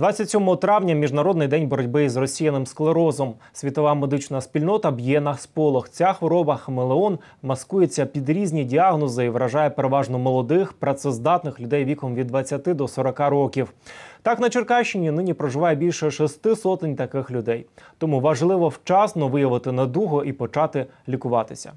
27 травня міжнародний день боротьби з розсіяним склерозом. Світова медична спільнота б'є на сполох. Ця хвороба хамелеон маскується під різні діагнози і вражає переважно молодих, працездатних людей віком від 20 до 40 років. Так на Черкащині нині проживає більше шести сотень таких людей. Тому важливо вчасно виявити недугу і почати лікуватися.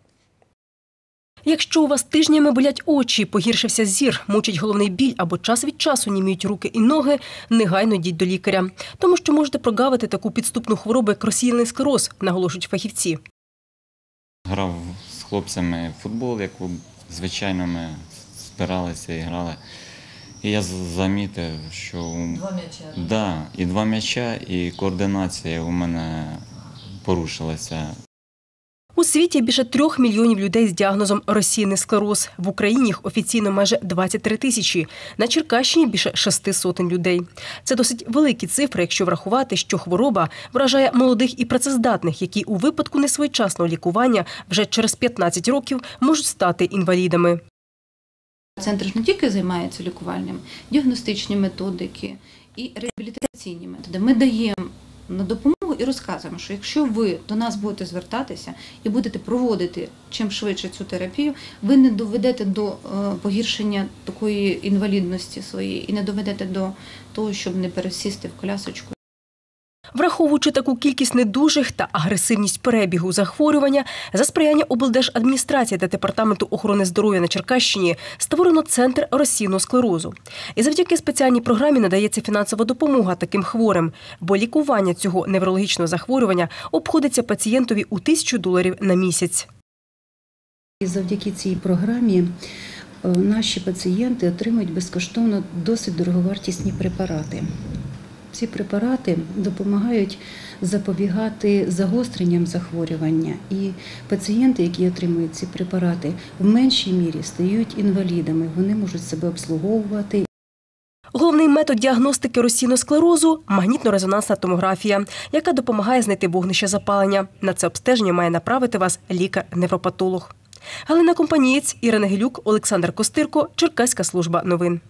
Якщо у вас тижнями болять очі, погіршився зір, мучить головний біль або час від часу німіють руки і ноги, негайно йдіть до лікаря, тому що можете прогавити таку підступну хворобу, як розсіяний склероз, наголошують фахівці. Грав з хлопцями в футбол, як звичайно ми збиралися і грали. І я замітив, що Два м'яча. да, і два м'яча, і координація у мене порушилася. У світі більше трьох мільйонів людей з діагнозом розсіяний склероз. В Україні їх офіційно майже 23 тисячі. На Черкащині більше шести сотень людей. Це досить великі цифри, якщо врахувати, що хвороба вражає молодих і працездатних, які у випадку несвоєчасного лікування вже через 15 років можуть стати інвалідами. Центр ж не тільки займається лікуванням, діагностичні методики і реабілітаційні методи. Ми даємо на допомогу і розказуємо, що якщо ви до нас будете звертатися і будете проводити чим швидше цю терапію, ви не доведете до е, погіршення такої інвалідності своєї і не доведете до того, щоб не пересісти в колясочку. Враховуючи таку кількість недужих та агресивність перебігу захворювання, за сприяння облдержадміністрації та департаменту охорони здоров'я на Черкащині створено центр розсійного склерозу. І завдяки спеціальній програмі надається фінансова допомога таким хворим, бо лікування цього неврологічного захворювання обходиться пацієнтові у тисячу доларів на місяць. І завдяки цій програмі е, наші пацієнти отримують безкоштовно досить дороговартісні препарати. Ці препарати допомагають запобігати загостренням захворювання, і пацієнти, які отримують ці препарати, в меншій мірі стають інвалідами. Вони можуть себе обслуговувати Головний метод діагностики розсійного склерозу – магнітно-резонансна томографія, яка допомагає знайти вогнище запалення. На це обстеження має направити вас лікар-невропатолог. Галина Компанієць, Ірина Гелюк, Олександр Костирко, Черкаська служба новин.